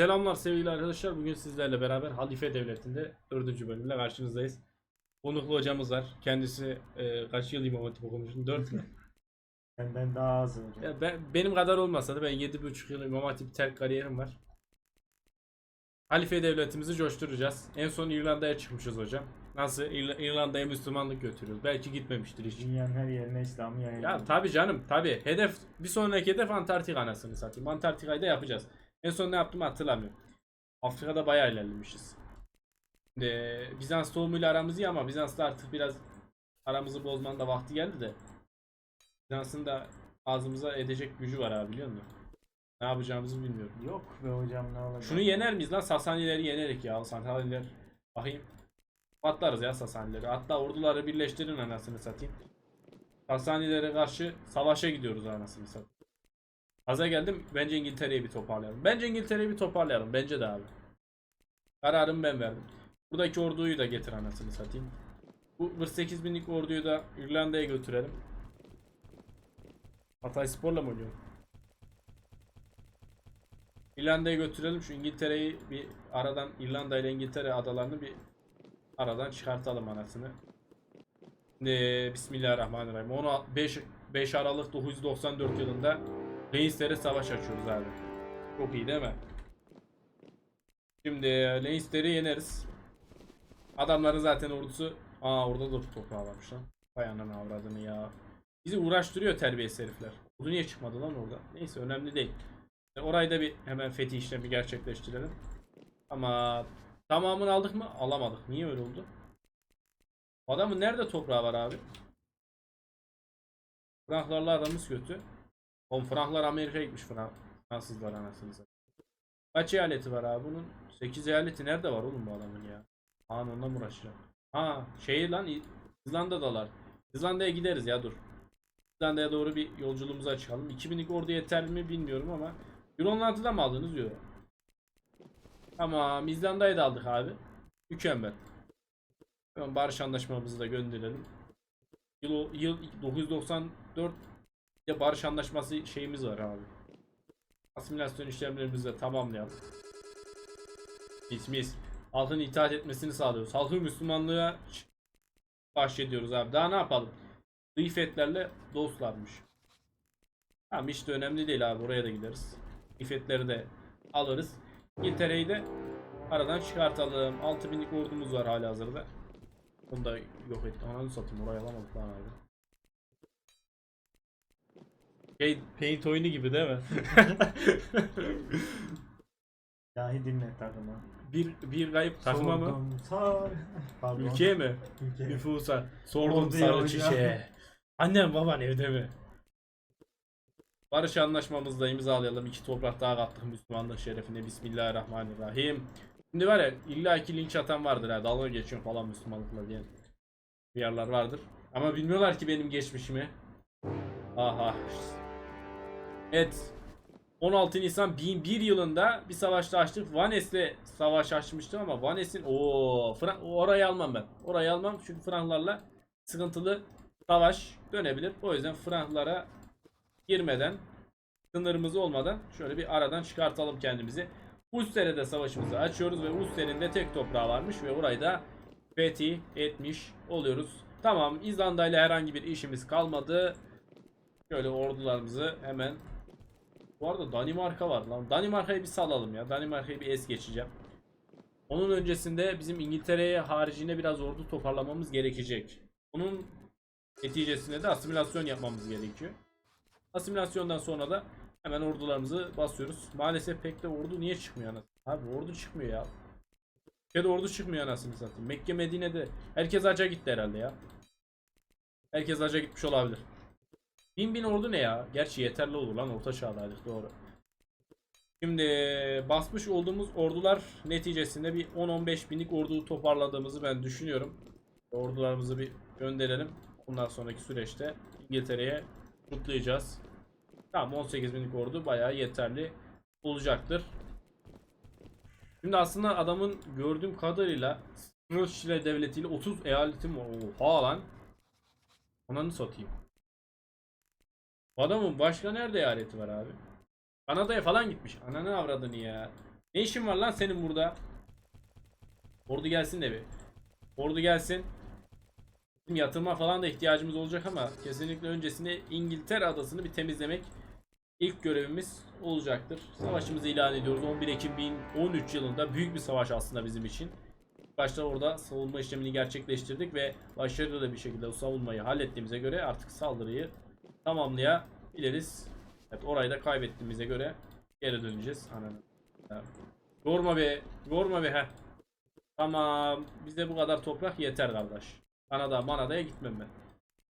Selamlar sevgili arkadaşlar. Bugün sizlerle beraber Halife Devleti'nde 4. bölümle karşınızdayız. Konuklu hocamız var. Kendisi e, kaç yıl İmam Hatip okumuşsun? 4 mü? Benden daha az hocam. Ya ben, benim kadar olmasa da ben 7,5 yıl İmam Hatip terk kariyerim var. Halife Devletimizi coşturacağız. En son İrlanda'ya çıkmışız hocam. Nasıl? İrla- İrlanda'ya Müslümanlık götürüyoruz. Belki gitmemiştir hiç. Dünyanın her yerine İslam'ı yayılıyor. Ya tabi canım tabi. Hedef bir sonraki hedef Antarktika anasını satayım. Antarktika'yı da yapacağız. En son ne yaptım hatırlamıyorum. Afrika'da bayağı ilerlemişiz. Şimdi, Bizans tohumuyla aramız iyi ama Bizans'la artık biraz aramızı bozmanın da vakti geldi de. Bizans'ın da ağzımıza edecek gücü var abi biliyor musun? Ne yapacağımızı bilmiyorum. Yok be hocam ne olacak? Şunu yener miyiz lan? Sasanileri yenerek ya. Sasaniler. Bakayım. Atlarız ya Sasanileri. Hatta orduları birleştirin anasını satayım. Sasanilere karşı savaşa gidiyoruz anasını satayım. Haza geldim. Bence İngiltere'yi bir toparlayalım. Bence İngiltere'yi bir toparlayalım. Bence de abi. Kararımı ben verdim. Buradaki orduyu da getir anasını satayım. Bu 48 binlik orduyu da İrlanda'ya götürelim. Hatay Spor'la mı oynuyor? İrlanda'ya götürelim şu İngiltere'yi bir aradan İrlanda ile İngiltere adalarını bir aradan çıkartalım anasını. Şimdi Bismillahirrahmanirrahim. Onu 5 5 Aralık 994 yılında Leinster'e savaş açıyoruz abi. Çok iyi değil mi? Şimdi Leinster'i yeneriz. Adamların zaten ordusu Aa orada da toprağı varmış lan. Vay ananı avradını ya. Bizi uğraştırıyor terbiyesiz herifler. Ordu niye çıkmadı lan orada? Neyse önemli değil. E, Orayı da bir hemen fethi işlemi gerçekleştirelim. Ama tamamını aldık mı? Alamadık. Niye öyle oldu? Adamın nerede toprağı var abi? Franklarla aramız kötü. Oğlum Franklar Amerika'ya gitmiş Frank Fransızlar anasını. Kaç eyaleti var abi bunun? 8 eyaleti nerede var oğlum bu adamın ya? Aa onunla mı uğraşacağım? Ha şey lan İzlanda'dalar. İzlanda'ya gideriz ya dur. İzlanda'ya doğru bir yolculuğumuza çıkalım. 2000'lik ordu yeter mi bilmiyorum ama Euro 16'da mı aldınız Euro? Tamam İzlanda'yı da aldık abi. Mükemmel. Hemen barış anlaşmamızı da gönderelim. Yıl, yıl 994 de barış anlaşması şeyimiz var abi. Asimilasyon işlemlerimizi de tamamlayalım. Mis. Halkın itaat etmesini sağlıyoruz. Halkı Müslümanlığa bahşediyoruz abi. Daha ne yapalım? Gıybetlerle dostlarmış. Tamam işte önemli değil abi. Oraya da gideriz. İffetleri de alırız. İngiltere'yi de aradan çıkartalım. 6000'lik ordumuz var hala hazırda. Onu da yok etti. Ananı satayım. Orayı alamadık lan abi. Şey, paint oyunu gibi değil mi? Dahi dinle takımı. bir bir kayıp takıma mı? Sordum sar. Pardon. Ülkeye mi? Ülke. Nüfusa. Sordum sarı hocam. çiçeğe. Annem baban evde mi? Barış anlaşmamızı da imzalayalım. İki toprak daha kattık Müslümanlık şerefine. Bismillahirrahmanirrahim. Şimdi var ya illa ki linç atan vardır ha. Dalga geçiyor falan Müslümanlıkla diye. Bir yerler vardır. Ama bilmiyorlar ki benim geçmişimi. Aha. Evet. 16 Nisan 1001 yılında bir savaşta açtık. Vanes'le savaş açmıştım ama Vanes'in o orayı almam ben. Orayı almam çünkü Franklarla sıkıntılı savaş dönebilir. O yüzden Franklara girmeden sınırımız olmadan şöyle bir aradan çıkartalım kendimizi. Ulster'e savaşımızı açıyoruz ve Ulster'in de tek toprağı varmış ve orayı da fethi etmiş oluyoruz. Tamam İzlanda ile herhangi bir işimiz kalmadı. Şöyle ordularımızı hemen bu arada Danimarka var lan. Danimarka'yı bir salalım ya. Danimarka'yı bir es geçeceğim. Onun öncesinde bizim İngiltere'ye haricinde biraz ordu toparlamamız gerekecek. Onun neticesinde de asimilasyon yapmamız gerekiyor. Asimilasyondan sonra da hemen ordularımızı basıyoruz. Maalesef pek de ordu niye çıkmıyor anasını? Abi ordu çıkmıyor ya. Mekke'de ordu çıkmıyor anasını satayım. Mekke Medine'de herkes hacca gitti herhalde ya. Herkes hacca gitmiş olabilir. Bin bin ordu ne ya? Gerçi yeterli olur lan orta çağdaydık doğru. Şimdi basmış olduğumuz ordular neticesinde bir 10-15 binlik ordu toparladığımızı ben düşünüyorum. Ordularımızı bir gönderelim. Bundan sonraki süreçte İngiltere'ye kutlayacağız. Tamam 18 binlik ordu bayağı yeterli olacaktır. Şimdi aslında adamın gördüğüm kadarıyla Sırçile devletiyle 30 eyaletim var. Oha lan. Ananı satayım. Adamın başka nerede eyaleti var abi? Kanada'ya falan gitmiş. Ananı avradını ya. Ne işin var lan senin burada? Ordu gelsin de bir. Ordu gelsin. Bizim yatırma falan da ihtiyacımız olacak ama kesinlikle öncesinde İngiltere adasını bir temizlemek ilk görevimiz olacaktır. Savaşımızı ilan ediyoruz. 11 Ekim 2013 yılında büyük bir savaş aslında bizim için. Başta orada savunma işlemini gerçekleştirdik ve başarılı da bir şekilde savunmayı hallettiğimize göre artık saldırıyı tamamlayabiliriz. Evet orayı da kaybettiğimize göre geri döneceğiz. Ya, Yorma be, yorma be he. Tamam, bize bu kadar toprak yeter kardeş. Kanada, Manada'ya gitmem ben.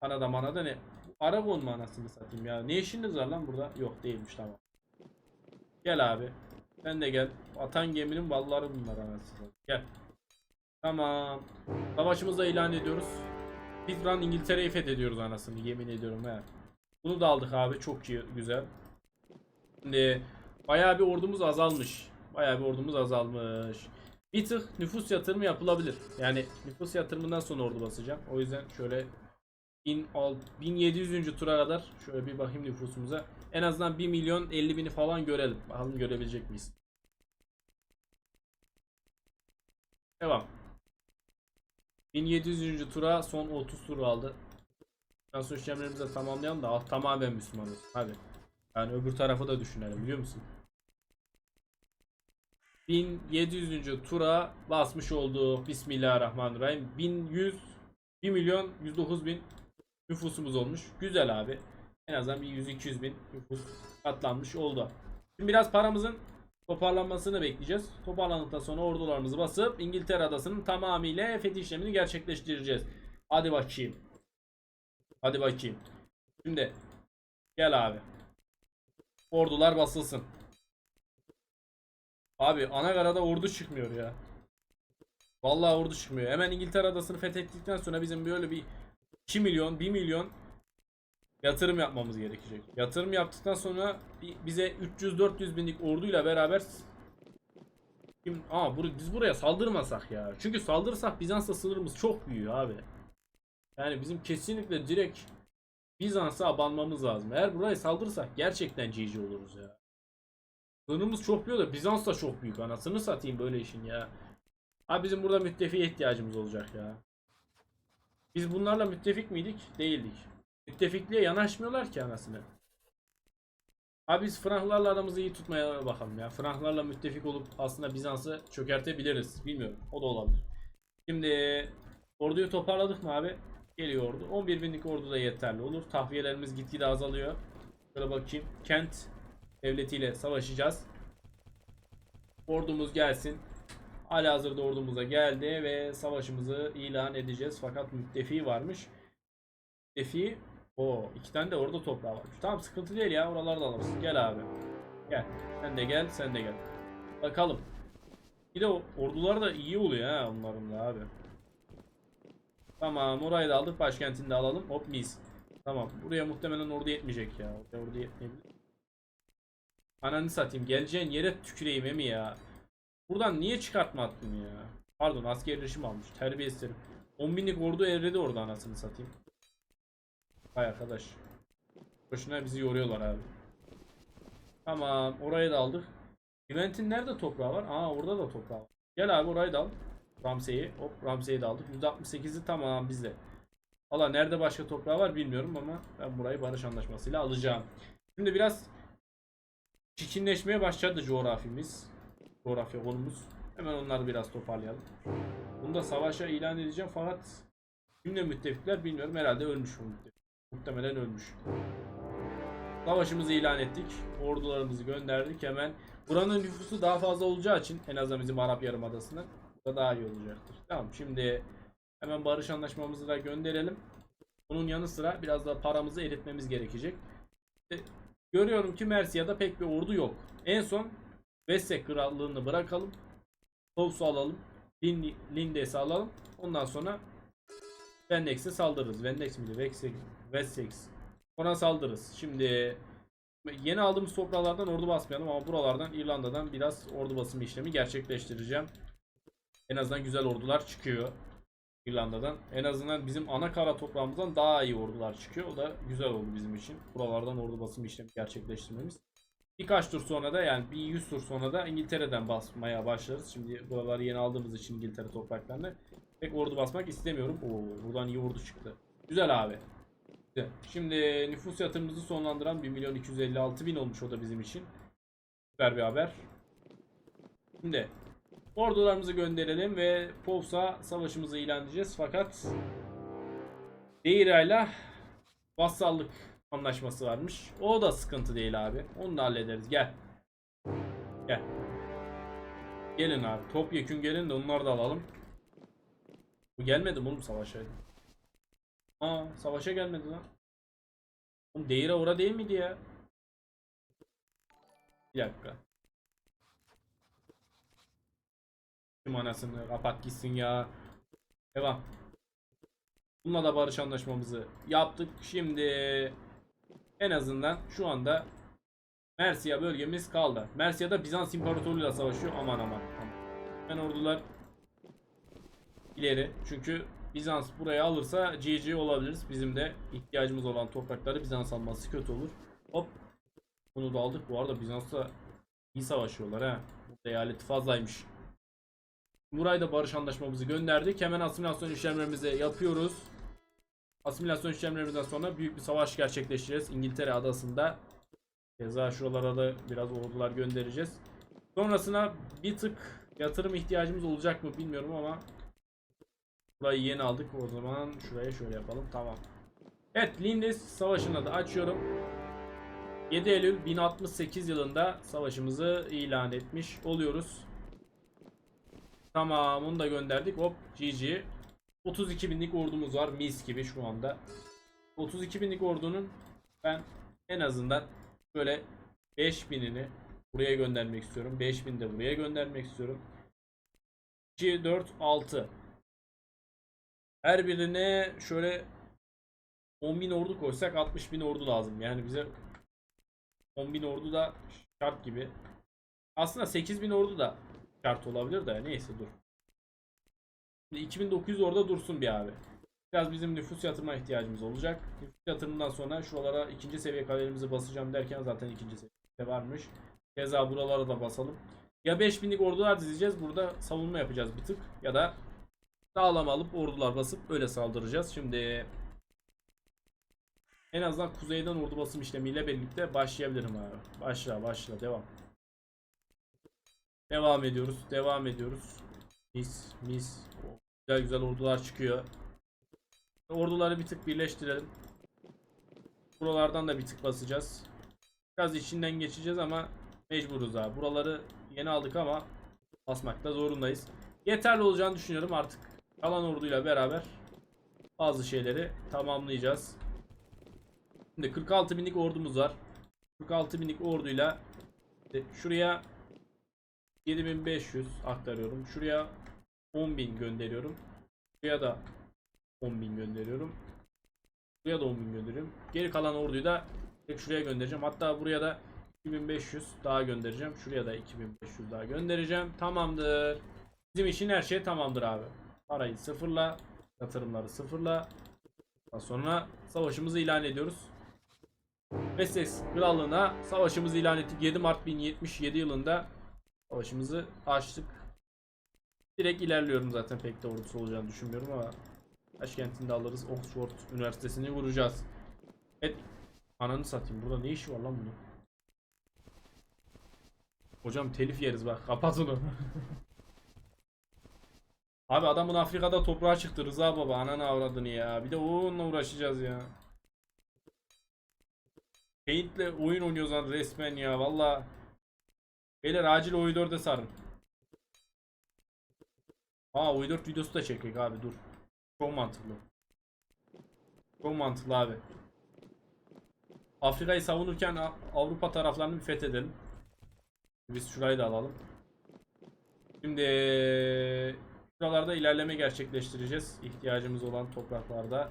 Kanada, Manada ne? Aragon mu anasını satayım ya? Ne işiniz var lan burada? Yok değilmiş tamam. Gel abi. Sen de gel. Atan geminin balları bunlar anasını. Gel. Tamam. Savaşımızı ilan ediyoruz. Biz lan İngiltere'yi fethediyoruz anasını yemin ediyorum he. Bunu da aldık abi çok iyi güzel. Şimdi bayağı bir ordumuz azalmış. Bayağı bir ordumuz azalmış. Bir tık nüfus yatırımı yapılabilir. Yani nüfus yatırımından sonra ordu basacağım. O yüzden şöyle 1000 al- 1700. tura kadar şöyle bir bakayım nüfusumuza. En azından 1 milyon 50 bini falan görelim. Bakalım görebilecek miyiz? Devam. 1700. tura son 30 tur kaldı. Transfer işlemlerimizi de tamamlayalım da ah, tamamen Müslümanız. Hadi. Yani öbür tarafı da düşünelim biliyor musun? 1700. tura basmış oldu. Bismillahirrahmanirrahim. 1100 1 milyon 109 bin nüfusumuz olmuş. Güzel abi. En azından bir 100-200 bin nüfus katlanmış oldu. Şimdi biraz paramızın toparlanmasını bekleyeceğiz. Toparlandıktan sonra ordularımızı basıp İngiltere adasının tamamıyla fethi işlemini gerçekleştireceğiz. Hadi bakayım. Hadi bakayım. Şimdi gel abi. Ordular basılsın. Abi Anagara'da ordu çıkmıyor ya. Vallahi ordu çıkmıyor. Hemen İngiltere adasını fethettikten sonra bizim böyle bir 2 milyon 1 milyon yatırım yapmamız gerekecek. Yatırım yaptıktan sonra bi- bize 300-400 binlik orduyla beraber aa biz buraya saldırmasak ya. Çünkü saldırırsak Bizans'la sınırımız çok büyüyor abi. Yani bizim kesinlikle direkt Bizans'a abanmamız lazım. Eğer buraya saldırırsak gerçekten GG oluruz ya. Sınırımız çok büyük da Bizans da çok büyük. Anasını satayım böyle işin ya. Abi bizim burada müttefiğe ihtiyacımız olacak ya. Biz bunlarla müttefik miydik? Değildik. Müttefikliğe yanaşmıyorlar ki anasını. Abi biz Franklarla aramızı iyi tutmaya bakalım ya. Franklarla müttefik olup aslında Bizans'ı çökertebiliriz. Bilmiyorum. O da olabilir. Şimdi orduyu toparladık mı abi? Geliyor ordu. 11 binlik ordu da yeterli olur. Tahviyelerimiz gitgide azalıyor. Şöyle bakayım. Kent devletiyle savaşacağız. Ordumuz gelsin. Hala hazırda ordumuza geldi ve savaşımızı ilan edeceğiz. Fakat müttefi varmış. Müttefi o iki tane de orada toprağı varmış. Tamam sıkıntı değil ya oraları da alırız. Gel abi. Gel. Sen de gel sen de gel. Bakalım. Bir de ordular da iyi oluyor ha onların da abi. Tamam orayı da aldık. Başkentini de alalım. Hop mis. Tamam. Buraya muhtemelen ordu yetmeyecek ya. Ordu yetmeyebilir. Ananı satayım. Geleceğin yere tüküreyim emi ya. Buradan niye çıkartma attın ya? Pardon asker rejim almış. Terbiyesiz herif. 10 binlik ordu evredi orada anasını satayım. Hay arkadaş. Boşuna bizi yoruyorlar abi. Tamam orayı da aldık. Levent'in nerede toprağı var? Aa orada da toprağı var. Gel abi orayı da al. Ramsey'i. Hop Ramsey'i de aldık. %68'i tamam bizde. Valla nerede başka toprağı var bilmiyorum ama ben burayı barış anlaşmasıyla alacağım. Şimdi biraz çirkinleşmeye başladı coğrafimiz. Coğrafya konumuz. Hemen onları biraz toparlayalım. Bunu da savaşa ilan edeceğim fakat kimle müttefikler bilmiyorum. Herhalde ölmüş bu müttefik. Muhtemelen ölmüş. Savaşımızı ilan ettik. Ordularımızı gönderdik hemen. Buranın nüfusu daha fazla olacağı için en azından bizim Arap Yarımadası'nın daha iyi olacaktır. Tamam şimdi hemen barış anlaşmamızı da gönderelim. Bunun yanı sıra biraz da paramızı eritmemiz gerekecek. E, Görüyorum ki Mersia'da pek bir ordu yok. En son Wessex krallığını bırakalım. Tovs'u alalım. Lind Lindes'i alalım. Ondan sonra Vendex'e saldırırız. Vendex miydi? Wessex. Wessex. Ona saldırırız. Şimdi yeni aldığımız topraklardan ordu basmayalım ama buralardan İrlanda'dan biraz ordu basımı işlemi gerçekleştireceğim. En azından güzel ordular çıkıyor. İrlanda'dan. En azından bizim ana kara toprağımızdan daha iyi ordular çıkıyor. O da güzel oldu bizim için. Buralardan ordu basım işlemi gerçekleştirmemiz. Birkaç tur sonra da yani bir 100 tur sonra da İngiltere'den basmaya başlarız. Şimdi buraları yeni aldığımız için İngiltere topraklarını pek ordu basmak istemiyorum. Oo, buradan iyi ordu çıktı. Güzel abi. Güzel. Şimdi nüfus yatırımımızı sonlandıran 1 milyon 256 bin olmuş o da bizim için. Süper bir haber. Şimdi ordularımızı gönderelim ve Povsa savaşımızı ilan edeceğiz. Fakat Deira'yla vassallık anlaşması varmış. O da sıkıntı değil abi. Onu da hallederiz. Gel. Gel. Gelin abi. Topyekün gelin de onları da alalım. Bu gelmedi mi oğlum savaşa? Aa savaşa gelmedi lan. Oğlum Deira ora değil miydi ya? Bir dakika. Anasını kapat gitsin ya. Devam. Bununla da barış anlaşmamızı yaptık. Şimdi en azından şu anda Mersiya bölgemiz kaldı. Mersiya'da Bizans İmparatorluğu'yla savaşıyor. Aman aman. Ben ordular ileri. Çünkü Bizans buraya alırsa GG olabiliriz. Bizim de ihtiyacımız olan toprakları Bizans alması kötü olur. Hop. Bunu da aldık. Bu arada Bizans'la iyi savaşıyorlar ha. Eyaleti fazlaymış. Burayı da barış anlaşmamızı gönderdik. Hemen asimilasyon işlemlerimizi yapıyoruz. Asimilasyon işlemlerimizden sonra büyük bir savaş gerçekleştireceğiz İngiltere adasında. Keza şuralara da biraz ordular göndereceğiz. Sonrasına bir tık yatırım ihtiyacımız olacak mı bilmiyorum ama Burayı yeni aldık. O zaman şuraya şöyle yapalım. Tamam. Evet Lindes savaşını da açıyorum. 7 Eylül 1068 yılında savaşımızı ilan etmiş oluyoruz. Tamam onu da gönderdik. Hop GG. 32 binlik ordumuz var. Mis gibi şu anda. 32 binlik ordunun ben en azından böyle 5000'ini buraya göndermek istiyorum. 5000 de buraya göndermek istiyorum. 2, 4, 6. Her birine şöyle 10.000 ordu koysak 60.000 ordu lazım. Yani bize 10.000 ordu da şart gibi. Aslında 8.000 ordu da şart olabilir de neyse dur. Şimdi 2900 orada dursun bir abi. Biraz bizim nüfus yatırma ihtiyacımız olacak. Nüfus yatırımından sonra şuralara ikinci seviye kalelerimizi basacağım derken zaten ikinci seviye varmış. Keza buralara da basalım. Ya 5000'lik ordular dizeceğiz. Burada savunma yapacağız bir tık. Ya da sağlam alıp ordular basıp öyle saldıracağız. Şimdi en azından kuzeyden ordu basım işlemiyle birlikte başlayabilirim abi. Başla başla devam. Devam ediyoruz. Devam ediyoruz. Mis mis. Güzel güzel ordular çıkıyor. Orduları bir tık birleştirelim. Buralardan da bir tık basacağız. Biraz içinden geçeceğiz ama mecburuz abi. Buraları yeni aldık ama basmakta zorundayız. Yeterli olacağını düşünüyorum artık. Kalan orduyla beraber bazı şeyleri tamamlayacağız. Şimdi 46 binlik ordumuz var. 46 binlik orduyla işte şuraya 7500 aktarıyorum. Şuraya 10.000 gönderiyorum. Şuraya da 10.000 gönderiyorum. Buraya da 10.000 gönderiyorum. Geri kalan orduyu da şuraya göndereceğim. Hatta buraya da 2500 daha göndereceğim. Şuraya da 2500 daha göndereceğim. Tamamdır. Bizim için her şey tamamdır abi. Parayı sıfırla, yatırımları sıfırla. Daha sonra savaşımızı ilan ediyoruz. Wessex Krallığı'na savaşımızı ilan ettik. 7 Mart 1077 yılında savaşımızı açtık. Direkt ilerliyorum zaten pek de ordusu olacağını düşünmüyorum ama başkentinde alırız. Oxford Üniversitesi'ni vuracağız. Evet. Ananı satayım. Burada ne işi var lan bunun? Hocam telif yeriz bak. Kapat onu. Abi adamın Afrika'da toprağa çıktı Rıza baba. Ananı avradını ya. Bir de onunla uğraşacağız ya. Paint'le oyun oynuyoruz lan resmen ya. Valla. Beyler acil OI4'e sarın. Aa OI4 videosu da çekecek abi dur. Çok mantıklı. Çok mantıklı abi. Afrika'yı savunurken Avrupa taraflarını bir fethedelim. Biz şurayı da alalım. Şimdi şuralarda ilerleme gerçekleştireceğiz. İhtiyacımız olan topraklarda.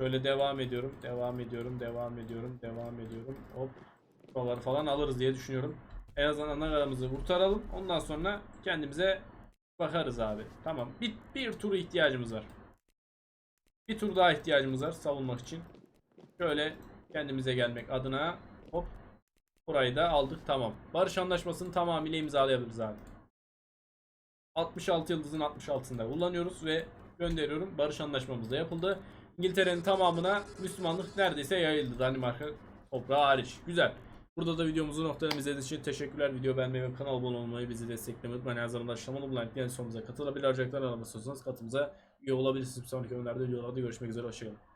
Şöyle devam ediyorum. Devam ediyorum. Devam ediyorum. Devam ediyorum. Hop. Buraları falan alırız diye düşünüyorum. En azından anagarımızı kurtaralım. Ondan sonra kendimize bakarız abi. Tamam. Bir, bir tur ihtiyacımız var. Bir tur daha ihtiyacımız var savunmak için. Şöyle kendimize gelmek adına hop Burayı da aldık tamam. Barış anlaşmasını tamamıyla imzalayabiliriz abi. 66 yıldızın 66'sında kullanıyoruz ve gönderiyorum. Barış anlaşmamız da yapıldı. İngiltere'nin tamamına Müslümanlık neredeyse yayıldı Danimarka toprağı hariç. Güzel. Burada da videomuzu noktalarını izlediğiniz için teşekkürler. Video beğenmeyi ve kanala abone olmayı, bizi desteklemeyi unutmayın. Her zaman da aşağıdan bulunan linklerin sonumuza katılabilir. Arayacaklar aramasınız katımıza üye olabilirsiniz. Bir sonraki önlerde videolarda görüşmek üzere. Hoşçakalın.